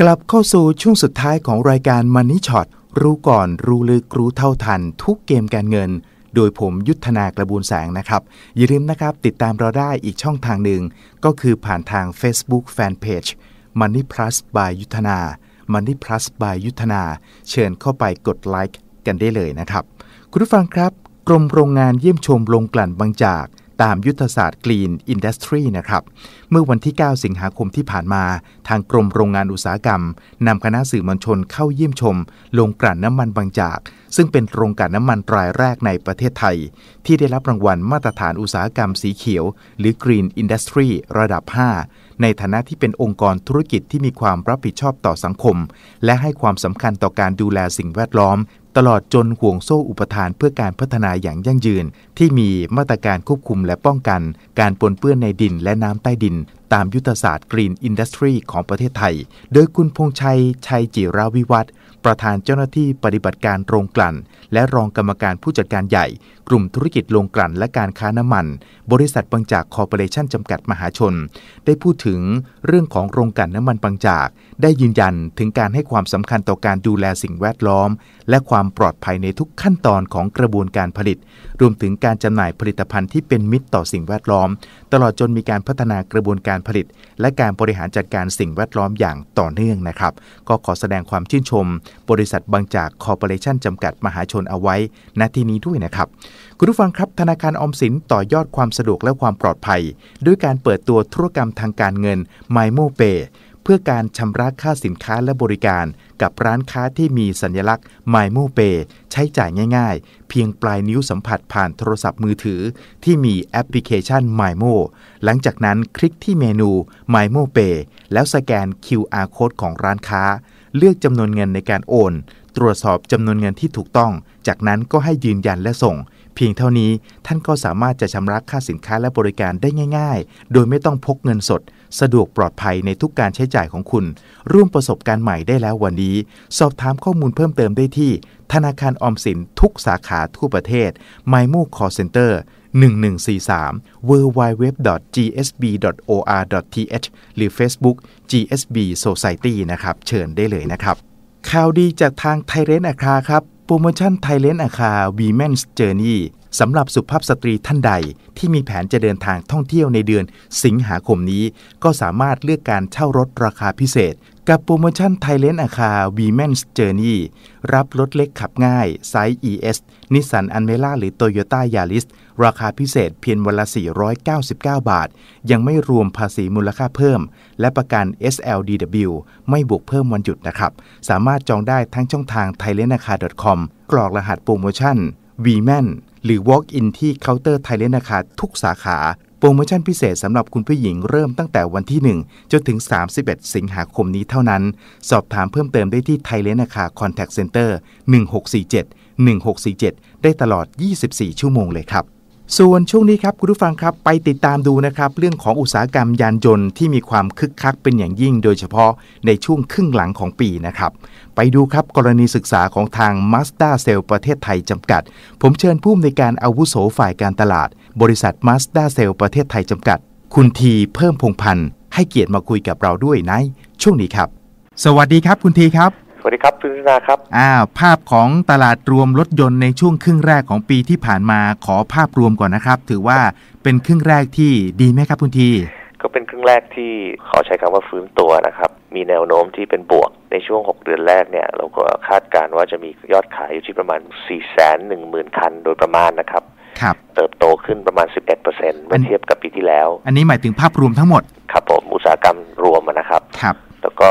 กลับเข้าสู่ช่วงสุดท้ายของรายการ Money Shot รู้ก่อนรู้ลึกรู้เท่าทัน ทุกเกมการเงิน โดยผมยุทธนากระบูลแสงนะครับ อย่าลืมนะครับ ติดตามเราได้อีกช่องทางหนึ่ง ก็คือผ่านทาง Facebook Fanpage Money Plus by ยุทธนา Money Plus by ยุทธนา เชิญเข้าไปกดไลค์กันได้เลยนะครับ คุณผู้ฟังครับ กรมโรงงานเยี่ยมชมโรงกลั่นบางจาก ตามยุทธศาสตร์ Green Industry นะครับ เมื่อวันที่ 9 สิงหาคมที่ผ่านมา ทางกรมโรงงานอุตสาหกรรมนำคณะสื่อมวลชนเข้าเยี่ยมชม โรงกลั่นน้ำมันบางจาก ซึ่งเป็นโรงกลั่นน้ำมันรายแรกในประเทศไทย ที่ได้รับรางวัลมาตรฐานอุตสาหกรรมสีเขียว หรือ Green Industry ระดับ 5 ในฐานะที่เป็นองค์กรธุรกิจที่มีความรับผิดชอบต่อสังคม และให้ความสำคัญต่อการดูแลสิ่งแวดล้อม ตลอดจนห่วงโซ่อุปทานเพื่อการพัฒนาอย่างยั่งยืน ที่มีมาตรการควบคุมและป้องกัน การปนเปื้อนในดินและน้ำใต้ดิน ตามยุทธศาสตร์ Green Industry ของประเทศไทย โดยคุณพงชัย ชัยจิราวิวัฒประธานเจ้าหน้าที่ปฏิบัติการโรงกลั่น และรองกรรมการผู้จัดการใหญ่ กลุ่มธุรกิจโรงกลั่นและการค้าน้ำมัน บริษัทบางจากคอร์ปอเรชั่นจำกัดมหาชน ได้พูดถึงเรื่องของโรงกลั่นน้ำมันบางจาก ได้ยืนยันถึงการให้ความสำคัญต่อการดูแลสิ่งแวดล้อม และความปลอดภัยในทุกขั้นตอนของกระบวนการผลิต รวมถึงการจำหน่ายผลิตภัณฑ์ที่เป็นมิตรต่อสิ่งแวดล้อม ตลอดจนมีการพัฒนากระบวนการผลิต และการบริหารจัดการสิ่งแวดล้อมอย่างต่อเนื่องนะครับ ก็ขอแสดงความชื่นชม บริษัทบางจากคอร์ปอเรชั่นจำกัดมหาชนเอาไว้ณที่นี้ด้วยนะครับคุณผู้ฟังครับธนาคารออมสินต่อยอดความสะดวกและความปลอดภัย ด้วยการเปิดตัวธุรกรรมทางการเงิน m y m o p a y เพื่อการชำระค่าสินค้าและบริการ กับร้านค้าที่มีสัญลักษณ์ m y m o p a y ใช้จ่ายง่ายๆ เพียงปลายนิ้วสัมผัสผ่านโทรศัพท์มือถือ ที่มีแอปพลิเคชัน m y m o หลังจากนั้นคลิกที่เมนู m y m o Pay แล้วสแกน QR Code ของร้านค้า เลือกจำนวนเงินในการโอน ตรวจสอบจำนวนเงินที่ถูกต้อง จากนั้นก็ให้ยืนยันและส่งเพียงเท่านี้ท่านก็สามารถจะชำระค่าสินค้าและบริการได้ง่าย ๆ โดยไม่ต้องพกเงินสด สะดวกปลอดภัยในทุกการใช้จ่ายของคุณ ร่วมประสบการณ์ใหม่ได้แล้ววันนี้ สอบถามข้อมูลเพิ่มเติมได้ที่ ธนาคารออมสินทุกสาขาทั่วประเทศ m y m o Call Center 1143 www.gsb.or.th หรือ Facebook GSB Society นะครับ เชิญได้เลยนะครับ ข่าวดีจากทางไทเรนอาคาครับ โปรโมชั่นไทเลนอาคา Women's Journey สำหรับสุภาพสตรีท่านใดที่มีแผนจะเดินทางท่องเที่ยวในเดือนสิงหาคมนี้ ก็สามารถเลือกการเช่ารถราคาพิเศษ กับโปรโมชั่นไทเลนอาคา Women's Journey รับรถเล็กขับง่ายไซส์ ES นิสสันอันเมล่าหรือ Toyota Yaris ราคาพิเศษเพียงวันละ 499 บาท ยังไม่รวมภาษีมูลค่าเพิ่ม และประกัน SLDW ไม่บวกเพิ่มวันหยุดนะครับ สามารถจองได้ทั้งช่องทาง t h a i l a n d a c a com กรอกรหัสโปรโมชั่น VMAN หรือ Walk in ที่เคาน์เตอร์ t h a i l a n d a c a ทุกสาขาโปรโมชั่นพิเศษสำหรับคุณผู้หญิงเริ่มตั้งแต่วันที่ 1 จนถึง 31 สิงหาคมนี้เท่านั้น สอบถามเพิ่มเติมได้ที่ t h a i l a n d a c a Contact Center 1647 1647 ได้ตลอด 24 ชั่วโมงเลยครับ ส่วนช่วงนี้ครับคุณผู้ฟังครับไปติดตามดูนะครับ เรื่องของอุตสาหกรรมยานยนต์ที่มีความคึกคักเป็นอย่างยิ่ง โดยเฉพาะในช่วงครึ่งหลังของปีนะครับ ไปดูครับกรณีศึกษาของทาง Mazda c e l l ประเทศไทยจำกัด ผมเชิญผู้อำนวยการอาวุโสฝ่ายการตลาด บริษัท Mazda c e l l ประเทศไทยจำกัด คุณทีเพิ่มพงพันธ์ให้เกียรติมาคุยกับเราด้วยในช่วงนี้ครับ สวัสดีครับคุณทีครับ สวัสดีครับคุณธนาครับอ่าภาพของตลาดรวมรถยนต์ในช่วงครึ่งแรกของปีที่ผ่านมาขอภาพรวมก่อนนะครับ ถือว่าเป็นครึ่งแรกที่ดีไหมครับคุณทีก็เป็นครึ่ง แรกที่ขอใช้คำว่าฟื้นตัวนะครับ มีแนวโน้มที่เป็นบวกในช่วง 6 เดือนแรกเนี่ยเราก็คาดการณ์ว่าจะมียอดขายอยู่ที่ประมาณ 4 1 0 0 0 0 คันโดยประมาณนะครับครับเติบโตขึ้นประมาณ 11%เมื่อเทียบกับปีที่แล้ว อันนี้หมายถึงภาพรวมทั้งหมด ครับผม อุตสาหกรรมรวมอะนะครับครับ แล้วก็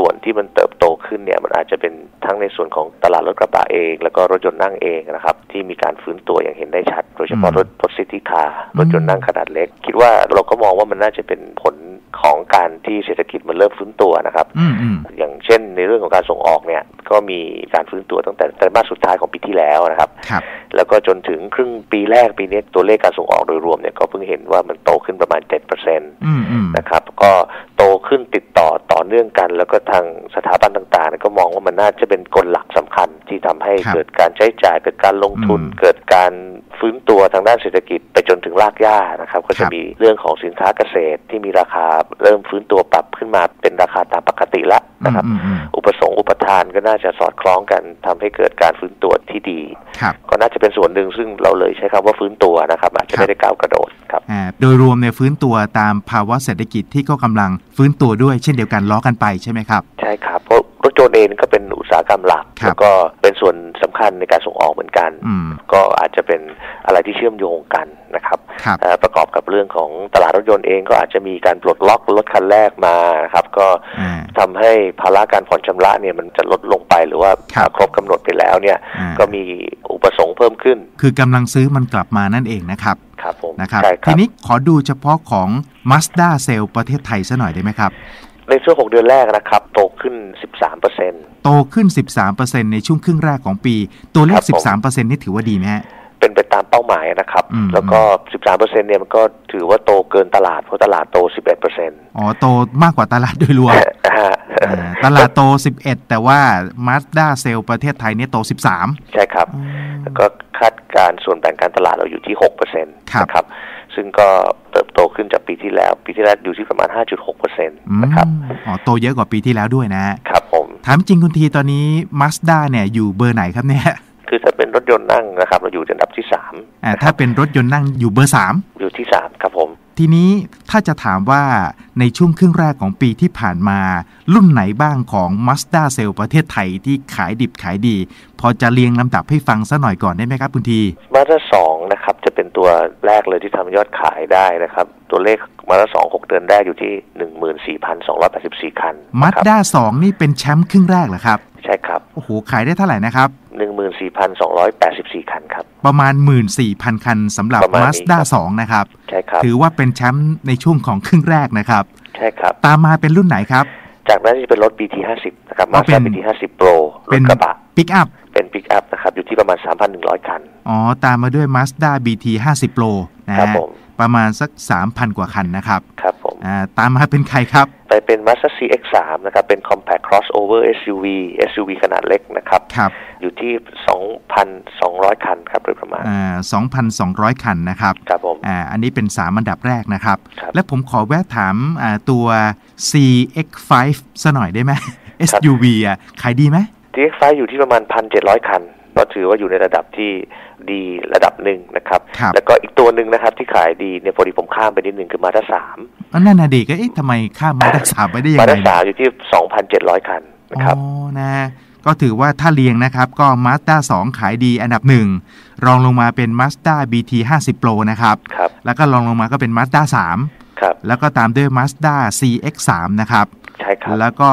สัดส่วนที่มันเติบโตขึ้นเนี่ยมันอาจจะเป็นทั้งในส่วนของตลาดรถกระบะเอง แล้วก็รถยนต์นั่งเองนะครับที่มีการฟื้นตัวอย่างเห็นได้ชัด โดยเฉพาะอืมรถรถซิตี้คาร์รถยนต์นั่งขนาดเล็ก คิดว่าเราก็มองว่ามันน่าจะเป็นผลของการที่เศรษฐกิจมันเริ่มฟื้นตัวนะครับอืมอืมอย่างเช่นในเรื่องของการส่งออกเนี่ย ก็มีการฟื้นตัวตั้งแต่ไตรมาสสุดท้ายของปีที่แล้วนะครับครับแล้วก็จนถึงครึ่งปีแรกปีนี้ตัวเลขการส่งออกโดยรวมเนี่ยก็เพิ่งเห็นว่ามันโตขึ้นประมาณ7%อืมอืมนะครับก็โตขึ้นติดต่อต่อเนื่องกัน แล้วก็ทางสถาบันต่างๆเนี่ยก็มองว่ามันน่าจะเป็นกลหลักสำคัญที่ทำให้ครับเกิดการใช้จ่ายเกิดการลงทุนอืมเกิดการฟื้นตัวทางด้านเศรษฐกิจไปจนถึงรากหญ้านะครับก็ครัจะบมีเรื่องของสินค้าเกษตรที่มีราคาเริ่มฟื้นตัวปรับขึ้นมาเป็นราคาตามปกติแล้ว นะครับอืมอืมอุปสงค์อุปทานก็น่าจะสอดคล้องกันทำให้เกิดการฟื้นตัวที่ดีครับก็น่าจะเป็นส่วนหนึ่งซึ่งเราเลยใช้คำว่าฟื้นตัวนะครับอาจจะไม่ได้ก้าวกระโดดครับอ่าโดยรวมเนี่ยฟื้นตัวตามภาวะเศรษฐกิจที่ก็กำลังฟื้นตัวด้วยเช่นเดียวกันล้อกันไปใช่ไหมครับ ใช่ครับเพราะรถยนต์เองก็เป็นอุตสาหกรรมหลักครับแล้วก็เป็นส่วนสำคัญในการส่งออกเหมือนกันอืมก็อาจจะเป็นอะไรที่เชื่อมโยงกันนะครับครับเอ่อประกอบกับเรื่องของตลาดรถยนต์เองก็อาจจะมีการปลดล็อกรถคันแรกมานะครับ ก็อ่าทำให้ภาระการผ่อนชำระเนี่ยมันจะลดลงไปหรือว่าครับครบกำหนดไปแล้วเนี่ยอ่าก็มีอุปสงค์เพิ่มขึ้น คือกำลังซื้อมันกลับมานั่นเองนะครับครับผมนะครับใช่คทีรับนี้ขอดูเฉพาะของ Mazda s a l e ประเทศไทยซะหน่อยได้ไหมครับ ในช่วง 6 เดือนแรกนะครับ โตขึ้น 13เปอร์เซ็นต์โตขึ้น 13%ในช่วงครึ่งแรกของปี ตัวเลครัขบผม13%นี่ถือว่าดีไหมฮะเป็นไปตามเป้าหมายนะครับอืมแล้วก็ 13เปอร์เซ็นต์เนี่ยมันก็ถือว่าโตเกินตลาด เพราะตลาดโต 11เปอร์เซ็นต์อ๋อ โตมากกว่าตลาดโดยรวมอ่าตลาดโต 11 แต่ว่า Mazda s a l e ประเทศไทยเนี่ยโต 13 ใช่ครับ แล้วก็คาดการณ์ส่วนแบ่งการตลาดเราอยู่ที่6เปอร์เซ็นต์ครับนะครับ ซึ่งก็เติบโตขึ้นจากปีที่แล้ว ปีที่แล้วอยู่ที่ประมาณ 5.6เปอร์เซ็นต์อืมนะครับอ๋อโตเยอะกว่าปีที่แล้วด้วยนะฮะครับผมถามจริงคุณทีตอนนี้ Mazda เนี่ยอยู่เบอร์ไหนครับเนี่ยคือถ้าเป็นรถยนต์นั่งนะครับ เราอยู่อันดับที่3อ่านะคถ้ารับเป็นรถยนต์นั่งอยู่เบอร์3อยู่ที่3ครับผม ทีนี้ถ้าจะถามว่าในช่วงครึ่งแรกของปีที่ผ่านมา รุ่นไหนบ้างของ Mazda s a l e ประเทศไทยที่ขายดิบขายดี พอจะเรียงลำดับให้ฟังซะหน่อยก่อนได้ไหมครับคุณทีมาด้าสองนะครับจะเป็นตัวแรกเลยที่ทำยอดขายได้นะครับ ตัวเลขมาด้าสองหกเดือนแรกอยู่ที่หนึ่งหมื่นสี่พันสองร้อยแปดสิบสี่คันนะครับ Mazda 2 นี่เป็นแชมป์ครึ่งแรกเหรอครับ ใช่ครับ โอ้โห ขายได้เท่าไหร่นะครับหนึ่งหมื่นสี่พันสองร้อยแปดสิบสี่คันครับ ประมาณ 14,000 คันสำหรับ ประมาณนี้ Mazda ครับ2นะครับ ใช่ครับ ถือว่าเป็นแชมป์ในช่วงของครึ่งแรกนะครับ ใช่ครับ ตามมาเป็นรุ่นไหนครับ จากนั้นจะเป็นรถ BT ห้าสิบนะครับอ๋อมาเป็สด้าน BT ห้าสิบโปรรเป็ถนกระบะปิกอัพ เป็นปิกอัพนะครับ อยู่ที่ประมาณสามพันหนึ่งร้อยคัน อ๋อ ตามมาด้วย Mazda BT 50 Pro นะครับฮะผม ประมาณสัก 3,000 กว่าคันนะครับครับผมอ่าตามมาเป็นใครครับ ไปเป็น Mazda CX-3 นะครับ เป็น compact crossover SUV SUV ขนาดเล็กนะครับครับอยู่ที่ 2,200 คันครับโดยประมาณอ่า2,200 คันนะครับครับผมอ่าอันนี้เป็น 3 อันดับแรกนะครับครับและผมขอแวะถามอ่าตัว CX5 ซะหน่อยได้ไหม SUV อะขายดีไหม TX5 อยู่ที่ประมาณ 1,700 คัน ก็ถือว่าอยู่ในระดับที่ดีระดับหนึ่งนะครับครับแล้วก็อีกตัวหนึ่งนะครับ ที่ขายดีเนี่ยพอดีผมข้ามไปนิดหนึ่งคือมาด้าสามอันนั่นน่ะดีก็เอ๊ะทำไมข้ามมาได้สามไปได้ยังมาไงด้าสามอยู่ที่2,700คันนะครับอ๋อนะก็ถือว่าถ้าเรียงนะครับ ก็ Mazda 2 ขายดีอันดับหนึ่งรองลงมาเป็น Mazda BT 50 Pro นะครับครับแล้วก็รองลงมาก็เป็น Mazda ครับ3แล้วก็ตามด้วย Mazda CX3 นะครับ ใช่ครับ แล้วก็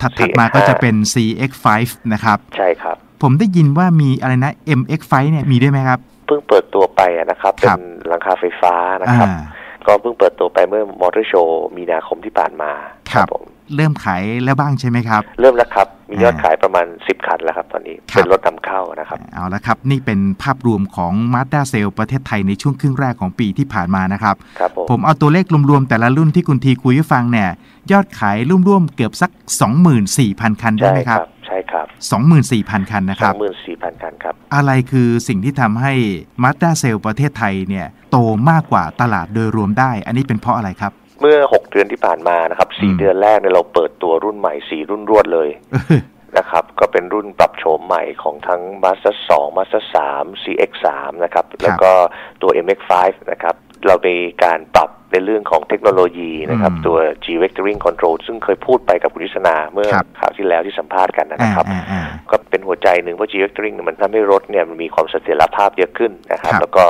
ถัดถัดมา CX5 ก็จะเป็น CX5 นะครับ ใช่ครับ ผมได้ยินว่ามีอะไรนะ MX5 เนี่ยมีด้วยไหมครับ เพิ่งเปิดตัวไปอะนะครับคเป็รันบหลังคาไฟฟ้านะครับอ่าก็เพิ่งเปิดตัวไปเมื่อมอเตอร์โชว์มีนาคมที่ผ่านมาครับผม เริ่มขายแล้วบ้างใช่ไหมครับ เริ่มแล้วครับมียอดอ่าขายประมาณ 10 คันแล้วครับตอนนี้ครับเป็นรถนำเข้านะครับ เอาละครับ นี่เป็นภาพรวมของ Mazda s a l e ประเทศไทยในช่วงครึ่งแรกของปีที่ผ่านมานะครับครับผมผมเอาตัวเลขรวมๆ แต่ละรุ่นที่คุณทีคุยให้ฟังเนี่ยยอดขายร่วมๆเกือบสัก 24,000 คันได้ใช่ไหมคครัรับบใช่ครับ 24,000 คันนะครับสองหมื่นสี่พันคันครับ อะไรคือสิ่งที่ทำให้ Mazda s a l e ประเทศไทยเนี่ยโตมากกว่าตลาดโดยรวมได้ อันนี้เป็นเพราะอะไรครับ เมื่อ6เดือนที่ผ่านมานะครับอืม4เดือนแรกเนี่ยเราเปิดตัวรุ่นใหม่4รุ่นรวดเลยเออนะครับ ก็เป็นรุ่นปรับโฉมใหม่ของทั้ง Mazda 2 Mazda 3 CX3 นะครับ แล้วก็ตัว MX5 นะครับ เรามีการปรับในเรื่องของเทคโนโลยีนะครับอืมตัว G Vectoring Control ซึ่งเคยพูดไปกับคุณวิศนาเมื่อครับข่าวที่แล้วที่สัมภาษณ์กันอ่านะครับอ่าอ่าก็เป็นหัวใจหนึ่งเพราะ G Vectoring เนี่ยมันทำให้รถเนี่ยมันมีความเสถียรภาพเยอะขึ้นนะครับครับแล้วก็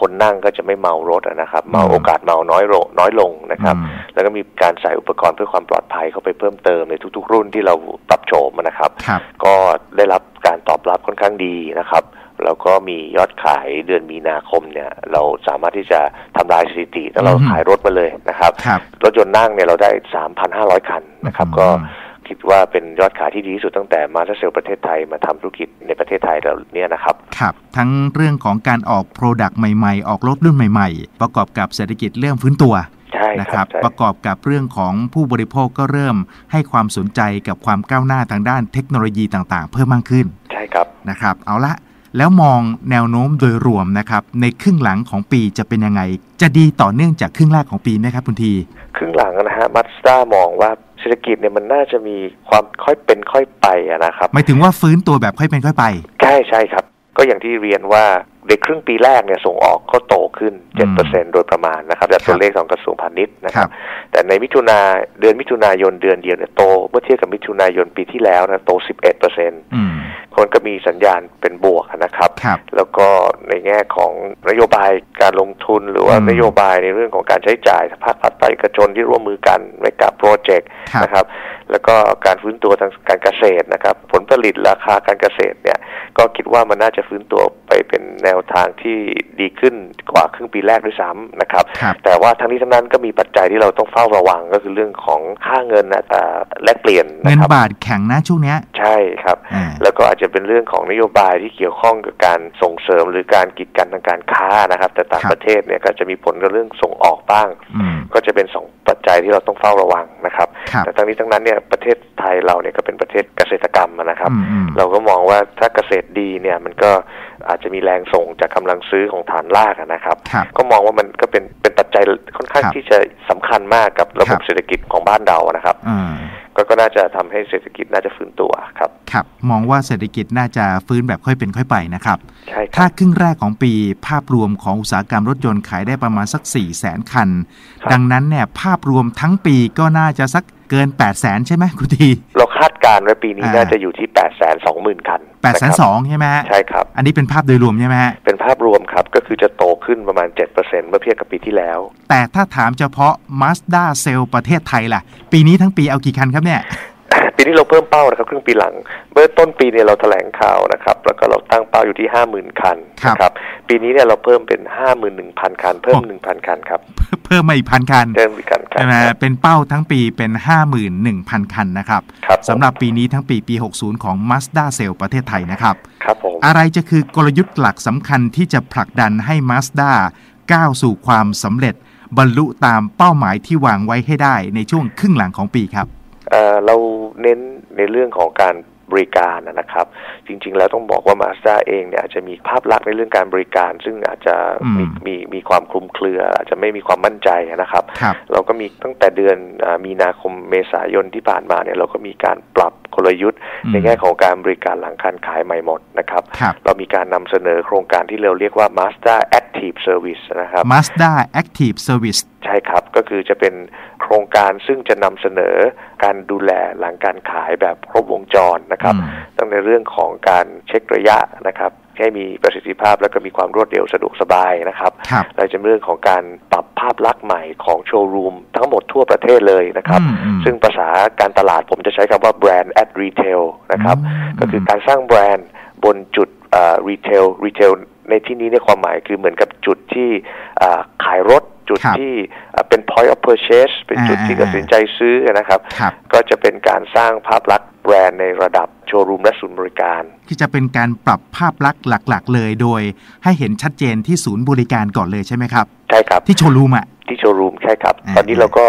คนนั่งก็จะไม่เมารถอะนะครับ เมาอืมโอกาสเมาน้อยลงน้อยลงนะครับอืมแล้วก็มีการใส่อุปกรณ์เพื่อความปลอดภัยเข้าไปเพิ่มเติมในทุก ๆ รุ่นที่เราปรับโฉมนะครับครับก็ได้รับการตอบรับค่อนข้างดีนะครับ แล้วก็มียอดขายเดือนมีนาคมเนี่ย เราสามารถที่จะทำลายสถิติแล้วเราอืมขายรถมาเลยนะครับครับรถยนต์นั่งเนี่ยเราได้3,500คันนะครับอืมก็คิดว่าเป็นยอดขายที่ดีที่สุดตั้งแต่มาสเซลประเทศไทยมาทำธุรกิจในประเทศไทยเราเนี่ยนะครับครับทั้งเรื่องของการออกโปรดักต์ใหม่ๆ ออกรถรุ่นใหม่ ๆ ประกอบกับเศรษฐกิจเริ่มฟื้นตัวใช่นะคครัรับบใช่ประกอบกับเรื่องของผู้บริโภคก็เริ่มให้ความสนใจกับความก้าวหน้าทางด้านเทคโนโลยีต่างๆ เพิ่มมากขึ้น ใช่ครับนะครับ เอาละ แล้วมองแนวโน้มโดยรวมนะครับในครึ่งหลังของปีจะเป็นยังไง จะดีต่อเนื่องจากครึ่งแรกของปีไหมครับคุณทีครึ่งหลังนะฮะมาสด้ามองว่าเศรษฐกิจเนี่ยมันน่าจะมีความค่อยเป็นค่อยไปอะนะครับหมายถึงว่าฟื้นตัวแบบค่อยเป็นค่อยไป ใช่ใช่ครับ ก็อย่างที่เรียนว่า ในครึ่งปีแรกเนี่ยส่งออกก็โตขึ้นอืม7%โดยประมาณนะครับจากตัวเลขของกระทรวงพาณิชย์นะคครัรับบแต่ในมิถุนาเดือนมิถุนายนเดือนเดียวเนี่ยโต เมื่อเทียบกับมิถุนายนปีที่แล้วนะโต 11%อืมคนก็มีสัญญาณเป็นบวกนะครับครับ แล้วก็ในแง่ของนโยบายการลงทุนหรือว่าอืมนโยบายในเรื่องของการใช้จ่ายภาครัฐภาคเอกชนที่ร่วมมือกันในกับโปรเจกต์ครับนะครับ แล้วก็การฟื้นตัวทางการเกษตรนะครับ ผลผลิตราคาการเกษตรเนี่ยก็คิดว่ามันน่าจะฟื้นตัวไปเป็นแนวทางที่ดีขึ้นกว่าครึ่งปีแรกด้วยซ้ำนะครับครับแต่ว่าทั้งนี้ทั้งนั้นก็มีปัจจัยที่เราต้องเฝ้าระวังก็คือเรื่องของค่าเงินอัตราแลกเปลี่ยนเงินนะครับบาทแข็งนะช่วงเนี้ยใช่ครับอ่าแล้วก็อาจจะเป็นเรื่องของนโยบายที่เกี่ยวข้องกับการส่งเสริมหรือการกีดกันทางการค้านะครับ แต่ต่างครับประเทศเนี่ยก็จะมีผลกับเรื่องส่งออกบ้างอืมก็จะเป็นสองปัจ จัยที่เราต้องเฝ้าระวังนะครับครับ แต่ทั้งนี้ทั้งนั้นเนี่ยประเทศไทยเราเนี่ยก็เป็นประเทศเกษตรกรรมอะนะครับอืมอืมเราก็มองว่าถ้าเกษตรดีเนี่ยมันก็อาจจะมีแรงส่งจากกำลังซื้อของฐานรากอะนะครับครับ ก็มองว่ามันก็เป็นเป็นปัจจัยค่อนข้างครับที่จะสำคัญมากกับระบครับบเศรษฐกิจของบ้านเรานะครับอ่า ก็ก็น่าจะทำให้เศรษฐกิจน่าจะฟื้นตัวครับครับ มองว่าเศรษฐกิจน่าจะฟื้นแบบค่อยเป็นค่อยไปนะครับใช่คถ้ารับครึ่งแรกของปีภาพรวมของอุตสาหกรรมรถยนต์ขายได้ประมาณสัก4 0 0แสนคันครับดังนั้นเนี่ยภาพรวมทั้งปีก็น่าจะสัก เกิน 8 0 0แสนใช่ไหมคุณทีเราคาดการณ์ไว้ปีนี้อ่าน่าจะอยู่ที่8ปดแสนสองหมื่นคัน8 0 0แสนนะครับสองใช่ไหมฮะใช่ครับ อันนี้เป็นภาพโดยรวมใช่ไหมฮะเป็นภาพรวมครับ ก็คือจะโตขึ้นประมาณ 7%เมื่อเทียบกับปีที่แล้ว แต่ถ้าถามเฉพาะ Mazda c e l l ประเทศไทยล่ะ ปีนี้ทั้งปีเอากี่คันครับเนี่ย ปีนี้เราเพิ่มเป้านะครับครึ่งปีหลังเมื่อต้นปีเนี่ยเราแถลงข่าวนะครับ แล้วก็เราตั้งเป้าอยู่ที่50,000คันครับนะครับปีนี้เนี่ยเราเพิ่มเป็น51,000คัน เพิ่มโอ้1,000คันครับเพิ่มมาอีกพันคันเพิ่มอีกคันครับใช่ไหมเป็นเป้าทั้งปีเป็น51,000คันนะครับครับผมสำหรับปีนี้ทั้งปีปี60ของ Mazda c e l l ประเทศไทยนะครับครับผมอะไรจะคือกลยุทธ์หลักสำคัญที่จะผลักดันให้ Mazda ก้าวสู่ความสำเร็จบรรลุตามเป้าหมายที่วางไว้ให้ได้ในช่วงครึ่งหลังของปีครับเอ่อเรา เน้นในเรื่องของการบริการนะครับ จริง ๆ แล้วต้องบอกว่า Mazda เองเนี่ยอาจจะมีภาพลักษณ์ในเรื่องการบริการ ซึ่งอาจจะมีอืมมีมีความคลุมเครือ อาจจะไม่มีความมั่นใจนะครับครับเราก็มีตั้งแต่เดือนอามีนาคมเมษายนที่ผ่านมาเนี่ยเราก็มีการปรับกลยุทธ์อืมในแง่ของการบริการหลังการขายใหม่หมดนะครับครับเรามีการนำเสนอโครงการที่เราเรียกว่า Mazda Active Service นะครับ Mazda Active Service ใช่ครับ ก็คือจะเป็นโครงการซึ่งจะนำเสนอการดูแลหลังการขายแบบครบวงจรนะครับอืมตั้งในเรื่องของการเช็คระยะนะครับให้มีประสิทธิภาพและก็มีความรวดเร็วสะดวกสบายนะครับครับเราจะมีเรื่องของการปรับภาพลักษณ์ใหม่ของโชว์รูมทั้งหมดทั่วประเทศเลยนะครับอืมอืมซึ่งภาษาการตลาดผมจะใช้คำว่าแบรนด์ at retail นะครับอืมก็คือการสร้างแบรนด์บนจุดรีเทลรีเทลในที่นี้เนี่ยความหมายคือเหมือนกับจุดที่อ่าขายรถ จุดครับที่อ่าเป็น point of purchase เป็นจุดที่อ่าตัดสินใจซื้อนะครับครับ ก็จะเป็นการสร้างภาพลักษณ์แบรนด์ในระดับโชว์รูมและศูนย์บริการ ที่จะเป็นการปรับภาพลักษณ์หลัก ๆ เลยโดย ให้เห็นชัดเจนที่ศูนย์บริการก่อนเลยใช่ไหมครับ ใช่ครับ ที่โชว์รูมอะ ที่โชว์รูมใช่ครับอ่าตอนนี้เราก็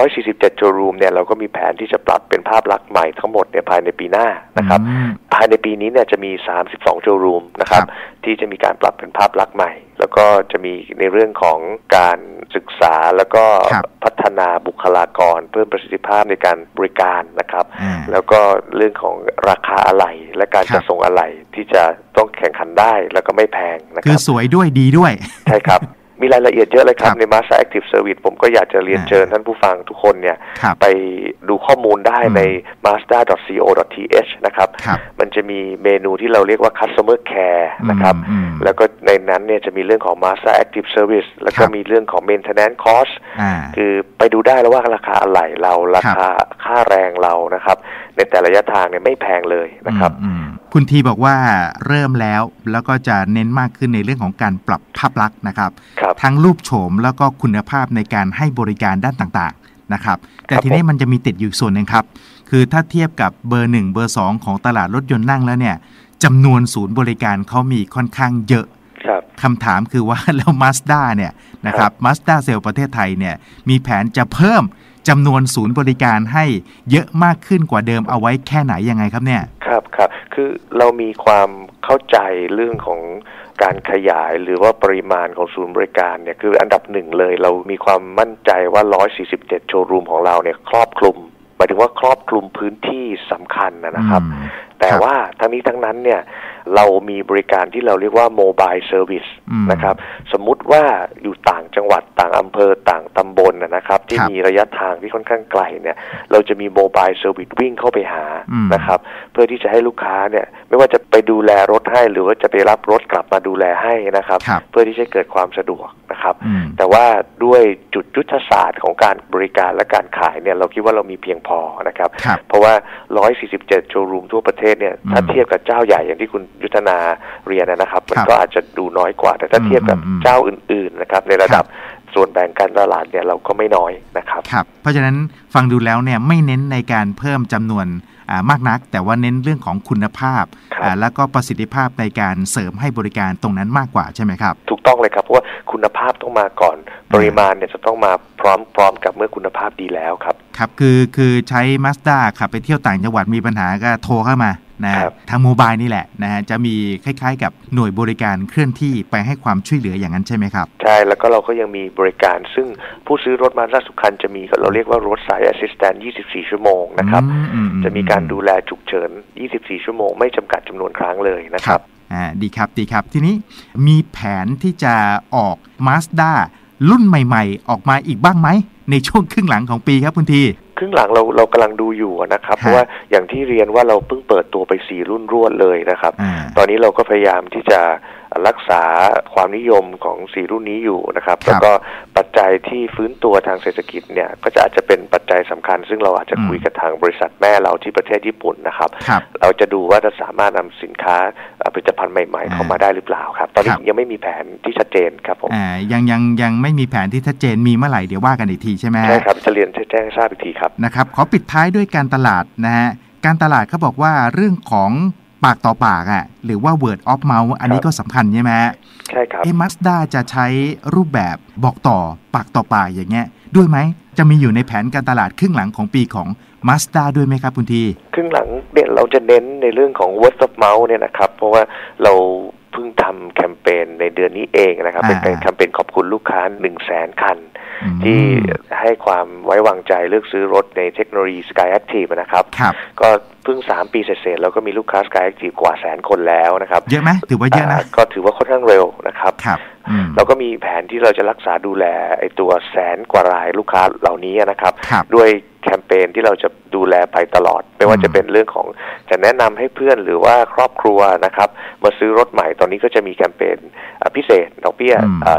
147 โชว์รูมเนี่ยเราก็มีแผนที่จะปรับเป็นภาพลักษณ์ใหม่ทั้งหมดเนี่ยภายในปีหน้านะครับอืมภายในปีนี้เนี่ยจะมี 32 โชว์รูมนะครับครับ ที่จะมีการปรับเป็นภาพลักษณ์ใหม่ แล้วก็จะมีในเรื่องของการศึกษาแล้วก็ครับพัฒนาบุคลากร เพิ่มประสิทธิภาพในการบริการนะครับอ่าแล้วก็เรื่องของราคาอะไหล่และการครับจัดส่งอะไหล่ที่จะต้องแข่งขันได้แล้วก็ไม่แพงนะคคือรับสวยด้วยดีด้วยใช่ครับ มีรายละเอียดเยอะเลยครัครับบใน Mazda Active Service ผมก็อยากจะเรียนอ่าเชิญท่านผู้ฟังทุกคนเนี่ยครับไปดูข้อมูลได้อืมใน mazda.co.th นะครับครับมันจะมีเมนูที่เราเรียกว่า customer care นะครับอืมแล้วก็ในนั้นเนี่ยจะมีเรื่องของ Mazda Active Service แล้วก็ครับมีเรื่องของ maintenance cost อ่าคือไปดูได้แล้วว่าราคาอะไหล่เราราคาค่าแรงเรานะครับ ในแต่ละระยะทางเนี่ยไม่แพงเลยนะครับอืมอืม คุณทีบอกว่าเริ่มแล้วแล้วก็จะเน้นมากขึ้นในเรื่องของการปรับภาพลักษณ์นะครับครับทั้งรูปโฉมแล้วก็คุณภาพในการให้บริการด้านต่างๆนะครับ แต่ทีนี้มันจะมีติดอยู่ส่วนหนึ่งครับ คือถ้าเทียบกับเบอร์1เบอร์2ของตลาดรถยนต์นั่งแล้วเนี่ยจำนวนศูนย์บริการเขามีค่อนข้างเยอะครับคำถามคือว่าแล้วมาสด้าเนี่ยนะครับมาสด้าเซลประเทศไทยเนี่ยมีแผนจะเพิ่ม จำนวนศูนย์บริการให้เยอะมากขึ้นกว่าเดิมเอาไว้แค่ไหนยังไงครับเนี่ย ครับครับคือเรามีความเข้าใจเรื่องของการขยายหรือว่าปริมาณของศูนย์บริการเนี่ยคืออันดับหนึ่งเลย เรามีความมั่นใจว่า 147 โชว์รูมของเราเนี่ยครอบคลุมหมายถึงว่าครอบคลุมพื้นที่สำคัญนะนะครับอืมแต่ครับว่าทั้งนี้ทั้งนั้นเนี่ย เรามีบริการที่เราเรียกว่าโมบายเซอร์วิสอืมนะครับ สมมุติว่าอยู่ต่างจังหวัดต่างอำเภอต่างตำบลนะนะครับ ที่ครับมีระยะทางที่ค่อนข้างไกลเนี่ย เราจะมีโมบายเซอร์วิสวิ่งเข้าไปหาอืมนะครับ เพื่อที่จะให้ลูกค้าเนี่ย ไม่ว่าจะไปดูแลรถให้ หรือว่าจะไปรับรถกลับมาดูแลให้นะครับครับเพื่อที่จะเกิดความสะดวกนะครับอืมแต่ว่าด้วยจุดยุทธศาสตร์ของการบริการและการขายเนี่ยเราคิดว่าเรามีเพียงพอนะครับครับเพราะว่า 147 โชว์รูมทั่วประเทศเนี่ยอืมถ้าเทียบกับเจ้าใหญ่อย่างที่คุณยุทธนาเรียนนะครับ มันครับก็อาจจะดูน้อยกว่า แต่ถ้าเทียบกับอืมอืมเจ้าอื่นๆนะครับในระดับส่วนแบ่งการตลาดเนี่ยเราก็ไม่น้อยนะครับครับ เพราะฉะนั้นฟังดูแล้วเนี่ยไม่เน้นในการเพิ่มจำนวนอ่ามากนัก แต่ว่าเน้นเรื่องของคุณภาพครับอ่าแล้วก็ประสิทธิภาพในการเสริมให้บริการตรงนั้นมากกว่าใช่ไหมครับ ถูกต้องเลยครับ เพราะว่าคุณภาพต้องมาก่อนปริมาณเนี่ยจะต้องมาพร้อมๆกับเมื่อคุณภาพดีแล้วครับ ครับคือคือใช้ Mazda ขับไปเที่ยวต่างจังหวัดมีปัญหาก็โทรเข้ามา นะครับทางโมบายนี่แหละนะฮะจะมีคล้ายๆ กับหน่วยบริการเคลื่อนที่ไปให้ความช่วยเหลืออย่างนั้นใช่ไหมครับใช่แล้วก็เราก็ยังมีบริการ ซึ่งผู้ซื้อรถมาสด้าสุขันจะมีเราเรียกว่ารถสาย Assistant 24 ชั่วโมงนะครับอืมอืมอืจะมีการดูแลฉุกเฉิน 24 ชั่วโมง ไม่จำกัดจำนวนครั้งเลยนะครับอ่าดีครับดีครับทีนี้มีแผนที่จะออก Mazda รุ่นใหม่ ๆ ออกมาอีกบ้างไหมในช่วงครึ่งหลังของปีครับคุณที ครึ่งหลังเราเรากำลังดูอยู่นะครับฮะเพราะว่าอย่างที่เรียนว่าเราเพิ่งเปิดตัวไป4รุ่นรวดเลยนะครับอ่าตอนนี้เราก็พยายามที่จะ รักษาความนิยมของสีรุ่นนี้อยู่นะครับครับ แล้วก็ปัจจัยที่ฟื้นตัวทางเศรษฐกิจเนี่ยก็จะอาจจะเป็นปัจจัยสำคัญ ซึ่งเราอาจจะอืมคุยกับทางบริษัทแม่เราที่ประเทศญี่ปุ่นนะครับครับเราจะดูว่าจะสามารถนำสินค้าเอ่อผลิตภัณฑ์ใหม่ ๆ เข้ามาได้หรือเปล่าครับ ตอนนี้ครับยังไม่มีแผนที่ชัดเจนครับผมอ่ายังยังยังไม่มีแผนที่ชัดเจนมีเมื่อไหร่เดี๋ยวว่ากันอีกทีใช่ไหมฮะใช่ครับจะเรียนแจ้งให้ทราบอีกทีครับนะครับขอปิดท้ายด้วยการตลาดนะฮะการตลาดเขาบอกว่าเรื่องของ ปากต่อปากอะ่ะหรือว่า word of mouth อันนี้ก็สำคัญใช่ไหมฮะใช่ครับเอมัสด้าจะใช้รูปแบบบอกต่อปากต่อปากอย่างเงี้ย ด้วยไหมจะมีอยู่ในแผนการตลาดครึ่งหลังของปีของ Mazda ด้วยไหมครับคุณทีครึ่งหลังเนี่ยเราจะเน้นในเรื่องของ word of mouth เนี่ยนะครับ เพราะว่าเราเพิ่งทำแคมเปญในเดือนนี้เองนะครับ เป็นอ่าแคมเปญขอบคุณลูกค้า1 0 0 0 0แสนคันอืม ที่ให้ความไว้วางใจเลือกซื้อรถในเทคโนโลยี Sky Active นะครับครับก็เพิ่ง 3 ปีเสร็จๆแล้วก็มีลูกค้า Sky Active กว่าแสนคนแล้วนะครับ เยอะไหมถือว่าเยอะนะาก็ถือว่าค่อนข้างเร็วนะครับครับอืมเราก็มีแผนที่เราจะรักษาดูแลไอ้ตัวแสนกว่ารายลูกค้าเหล่านี้นะครับครับด้วยแคมเปญที่เราจะดูแลไปตลอด ไม่ว่าอืมจะเป็นเรื่องของจะแนะนำให้เพื่อนหรือว่าครอบครัวนะครับ มาซื้อรถใหม่ตอนนี้ก็จะมีแคมเปญอะพิเศษดอกเบี้ย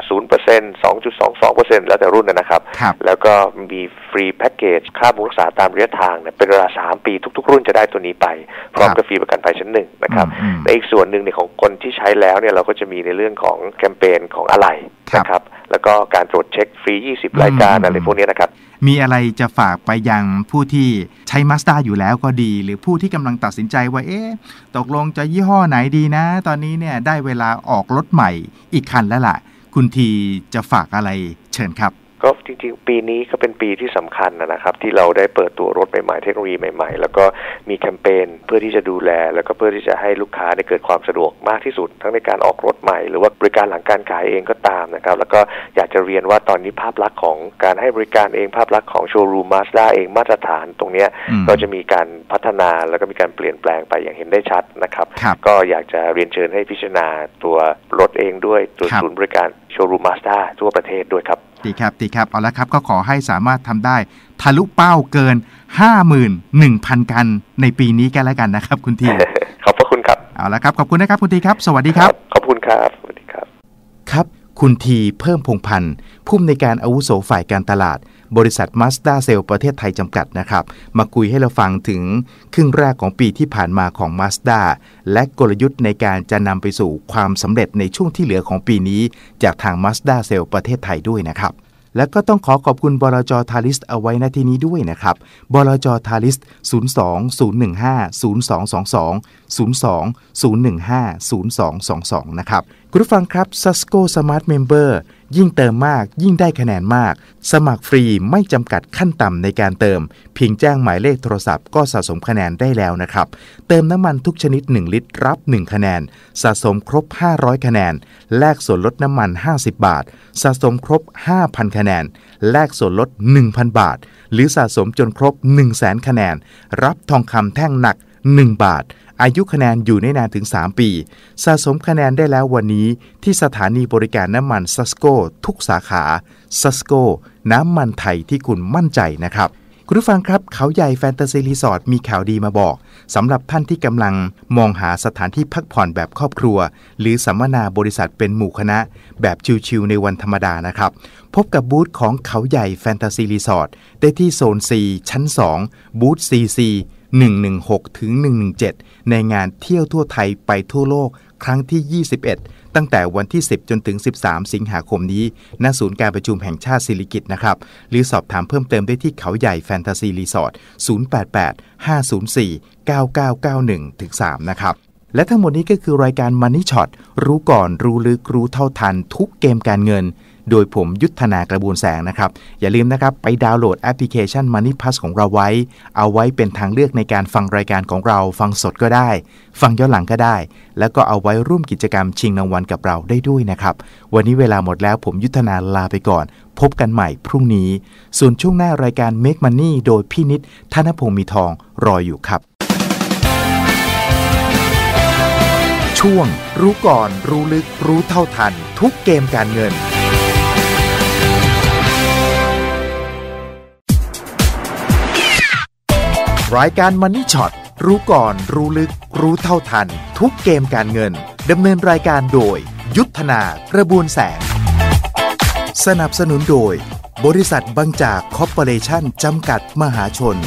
ศูนย์เปอร์เซ็นต์สองจุดสองสองเปอร์เซ็นต์แล้วแต่รุ่นนะครับครับ แล้วก็มีฟรีแพ็กเกจค่าบำรุงรักษาตามระยะทางเนี่ยเป็นเวลา3ปีทุก ๆ รุ่นจะได้ตัวนี้ไป พร้อมกับฟรีประกันภัยชั้นหนึ่งนะครับอืมอืมและอีกส่วนหนึ่งเนี่ยของคนที่ใช้แล้วเนี่ยเราก็จะมีในเรื่องของแคมเปญของอะไหล่ครับนะครับแล้วก็การตรวจเช็คฟรี 20 รายการอืมอะไรพวกเนี้ยนะครับ มีอะไรจะฝากไปยังผู้ที่ใช้ Mazda อยู่แล้วก็ดี หรือผู้ที่กำลังตัดสินใจว่า เอ๊ะ ตกลงจะยี่ห้อไหนดีนะ ตอนนี้เนี่ยได้เวลาออกรถใหม่อีกคันแล้วล่ะ คุณทีจะฝากอะไรเชิญครับ ก็จริงๆ ปีนี้ก็เป็นปีที่สำคัญนะครับ ที่เราได้เปิดตัวรถใหม่ๆเทคโนโลยีใหม่ๆ แล้วก็มีแคมเปญเพื่อที่จะดูแล แล้วก็เพื่อที่จะให้ลูกค้าได้เกิดความสะดวกมากที่สุด ทั้งในการออกรถใหม่หรือว่าบริการหลังการขายเองก็ตามนะครับ แล้วก็อยากจะเรียนว่าตอนนี้ภาพลักษณ์ของการให้บริการเองภาพลักษณ์ของโชว์รูมมาสด้าเองมาตรฐานตรงเนี้ยอืมก็จะมีการพัฒนาแล้วก็มีการเปลี่ยนแปลงไปอย่างเห็นได้ชัดนะครับครับก็อยากจะเรียนเชิญให้พิจารณาตัวรถเองด้วยตัวครับศูนย์บริการโชว์รูมมาสด้าทั่วประเทศด้วยครับดีครับดีครับเอาละครับก็ขอให้สามารถทำได้ ทะลุเป้าเกิน 51,000 กันในปีนี้กันแล้วกันนะครับ คุณทีขอบพระคุณครับเอาละครับขอบคุณนะครับคุณทีครับ สวัสดีครับ ขอบคุณครับสวัสดีครับ ครับ คุณทีเพิ่มพงพันธ์ผู้อำนวยการอาวุโสฝ่ายการตลาด บริษัทมาสด้าเซลประเทศไทยจำกัดนะครับ มาคุยให้เราฟังถึงครึ่งแรกของปีที่ผ่านมาของมาสด้าและกลยุทธ์ในการจะนำไปสู่ความสำเร็จในช่วงที่เหลือของปีนี้ จากทางมาสด้าเซลประเทศไทยด้วยนะครับและก็ต้องขอขอบคุณบลจทาริสเอาไว้ณที่นี้ด้วยนะครับบลจทาริส 02 015 0222 02 015 0222 นะครับคุณผู้ฟังครับ Sasco Smart Member ยิ่งเติมมาก ยิ่งได้คะแนนมาก สมัครฟรีไม่จำกัดขั้นต่ำในการเติม เพียงแจ้งหมายเลขโทรศัพท์ก็สะสมคะแนนได้แล้วนะครับ เติมน้ำมันทุกชนิด 1 ลิตร รับ 1 คะแนน สะสมครบ 500 คะแนน แลกส่วนลดน้ำมัน 50 บาท สะสมครบ 5,000 คะแนน แลกส่วนลด 1,000 บาท หรือสะสมจนครบ 1 0 0 0 0แคะแนน รับทองคำแท่งหนัก 1 บาท อายุคะแนนอยู่ในนานถึง 3 ปี สะสมคะแนนได้แล้ววันนี้ที่สถานีบริการน้ำมันซัสโกทุกสาขาซัสโกน้ำมันไทยที่คุณมั่นใจนะครับคุณผู้ฟังครับเขาใหญ่แฟนตาซีรีสอร์ทมีข่าวดีมาบอกสำหรับท่านที่กำลังมองหาสถานที่พักผ่อนแบบครอบครัว หรือสัมมนาบริษัทเป็นหมู่คณะ แบบชิลๆในวันธรรมดานะครับ พบกับบูธของเขาใหญ่แฟนตาซีรีสอร์ทได้ที่โซน C ชั้น 2 บูธ CC 116 ถึง 117 ในงานเที่ยวทั่วไทยไปทั่วโลกครั้งที่ 21 ตั้งแต่วันที่ 10 จนถึง 13 สิงหาคมนี้ ณ ศูนย์การประชุมแห่งชาติศิริกิตนะครับ หรือสอบถามเพิ่มเติมได้ที่เขาใหญ่แฟนตาซีรีสอร์ท 088 504 9991 ถึง 3 นะครับ และทั้งหมดนี้ก็คือรายการ Money Shot รู้ก่อนรู้ลึกรู้เท่าทันทุกเกมการเงิน โดยผมยุทธนากระบวนแสงนะครับ อย่าลืมนะครับ ไปดาวน์โหลดแอปพลิเคชัน Money Plus ของเราไว้ เอาไว้เป็นทางเลือกในการฟังรายการของเราฟังสดก็ได้ ฟังย้อนหลังก็ได้ แล้วก็เอาไว้ร่วมกิจกรรมชิงรางวัลกับเราได้ด้วยนะครับ วันนี้เวลาหมดแล้วผมยุทธนาลาไปก่อน พบกันใหม่พรุ่งนี้ ส่วนช่วงหน้ารายการ Make Money โดยพี่นิดธนพงศ์มีทองรออยู่ครับ ช่วง รู้ก่อน รู้ลึกรู้เท่าทัน ทุกเกมการเงิน รายการ Money Shot รู้ก่อน รู้ลึก รู้เท่าทัน ทุกเกมการเงินดำเนินรายการโดย ยุทธนากระบวนแสง สนับสนุนโดย บริษัทบางจากคอร์ปอเรชั่นจำกัดมหาชน